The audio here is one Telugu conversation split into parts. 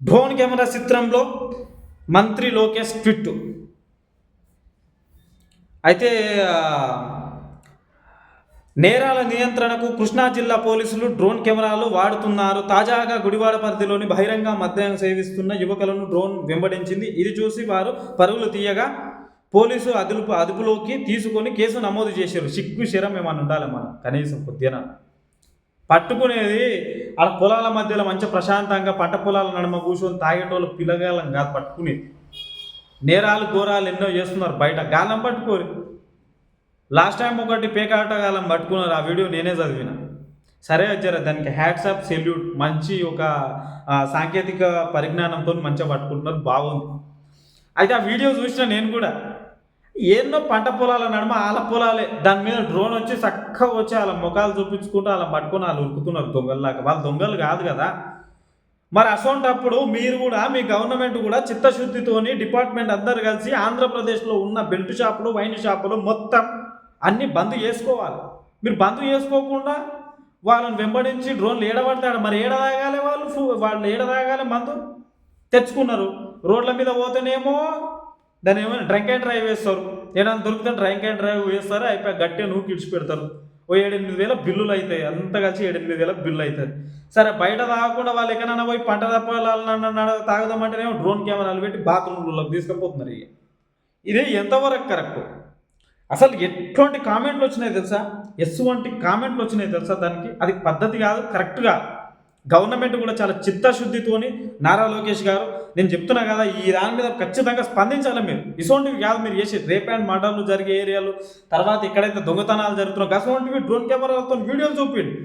డ్రోన్ కెమెరా చిత్రంలో మంత్రి లోకేష్ ట్విట్ అయితే నేరాల నియంత్రణకు కృష్ణా జిల్లా పోలీసులు డ్రోన్ కెమెరాలు వాడుతున్నారు. తాజాగా గుడివాడ పరిధిలోని బహిరంగ మద్యం సేవిస్తున్న యువకులను డ్రోన్ వెంబడించింది. ఇది చూసి వారు పరుగులు తీయగా పోలీసు అదుపు అదుపులోకి తీసుకొని కేసు నమోదు చేశారు. సిక్కు శరం ఏమన్నా ఉండాలి మనం కనీసం పొద్దున పట్టుకునేది ఆ పొలాల మధ్యలో మంచి ప్రశాంతంగా పంట పొలాల నడుమ కూర్చొని తాగేటోళ్ళు పిల్లగాలం కాదు పట్టుకునేది. నేరాలు ఘోరాలు ఎన్నో చేస్తున్నారు బయట. గాలం పట్టుకోరు. లాస్ట్ టైం ఒకటి పేకాటగాలం పట్టుకున్నారు. ఆ వీడియో నేనే చదివిన. సరే వచ్చారా. దానికి హ్యాట్సాప్ సెల్యూట్. మంచి ఒక సాంకేతిక పరిజ్ఞానంతో మంచిగా పట్టుకుంటున్నారు. బాగుంది. అయితే ఆ వీడియో చూసిన నేను కూడా ఎన్నో పంట పొలాల నడుమ ఆల పొలాలే. దాని మీద డ్రోన్ వచ్చి చక్కగా వచ్చి వాళ్ళ ముఖాలు చూపించుకుంటూ వాళ్ళ పట్టుకుని వాళ్ళు ఉరుకుతున్నారు దొంగల్లాగా. వాళ్ళు దొంగలు కాదు కదా. మరి అసోంటప్పుడు మీరు కూడా మీ గవర్నమెంట్ కూడా చిత్తశుద్ధితోని డిపార్ట్మెంట్ అందరు కలిసి ఆంధ్రప్రదేశ్లో ఉన్న బెల్ట్ షాపులు వైన్ షాపులు మొత్తం అన్ని బంద్ చేసుకోవాలి. మీరు బంద్ చేసుకోకుండా వాళ్ళని వెంబడించి డ్రోన్లు ఏడబడతాడు. మరి ఏడ తాగాలి వాళ్ళు వాళ్ళు ఏడ తాగాలి మందు? తెచ్చుకున్నారు. రోడ్ల మీద పోతేనేమో దాన్ని ఏమైనా డ్రంక్ అండ్ డ్రైవ్ వేస్తారు. ఏదైనా దొరికితే డ్రంక్ అండ్ డ్రైవ్ వేస్తారు అయిపోయి గట్టిగా నూకి కిడ్చి పెడతారు ఓ ఏడెనిమిది వేల బిల్లులు అవుతాయి. అంత కలిసి ఏడెనిమిది వేల బిల్లు అవుతుంది సరే బయట తాగకుండా వాళ్ళు ఎక్కడైనా పోయి పంట తప్పాలన్నా తాగుదామంటేనేమో డ్రోన్ కెమెరాలు పెట్టి బాత్రూమ్లోకి తీసుకుపోతున్నారు ఇక. ఇది ఎంతవరకు కరెక్ట్ అసలు ఎటువంటి కామెంట్లు వచ్చినాయి తెలుసా? ఎటువంటి కామెంట్లు వచ్చినాయి తెలుసా దానికి? అది పద్ధతి కాదు కరెక్ట్ కాదు గవర్నమెంట్ కూడా చాలా చిత్తశుద్ధితోని నారా లోకేష్ గారు నేను చెప్తున్నా కదా ఈ దాని మీద ఖచ్చితంగా స్పందించాలి మీరు. ఇటువంటివి కాదు మీరు చేసి రేప్ అండ్ మర్డర్లు జరిగే ఏరియాలు తర్వాత ఎక్కడైతే దొంగతనాలు జరుగుతున్నాయో అటువంటివి డ్రోన్ కెమెరాలతో వీడియోలు చూపిండి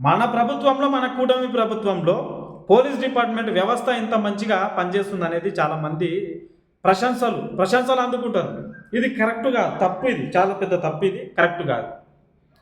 మన ప్రభుత్వంలో మన కూటమి ప్రభుత్వంలో పోలీస్ డిపార్ట్మెంట్ వ్యవస్థ ఇంత మంచిగా పనిచేస్తుంది అనేది చాలామంది ప్రశంసలు ప్రశంసలు అందుకుంటారు. ఇది కరెక్ట్ కాదు తప్పు ఇది. చాలా పెద్ద తప్పు ఇది కరెక్ట్ కాదు.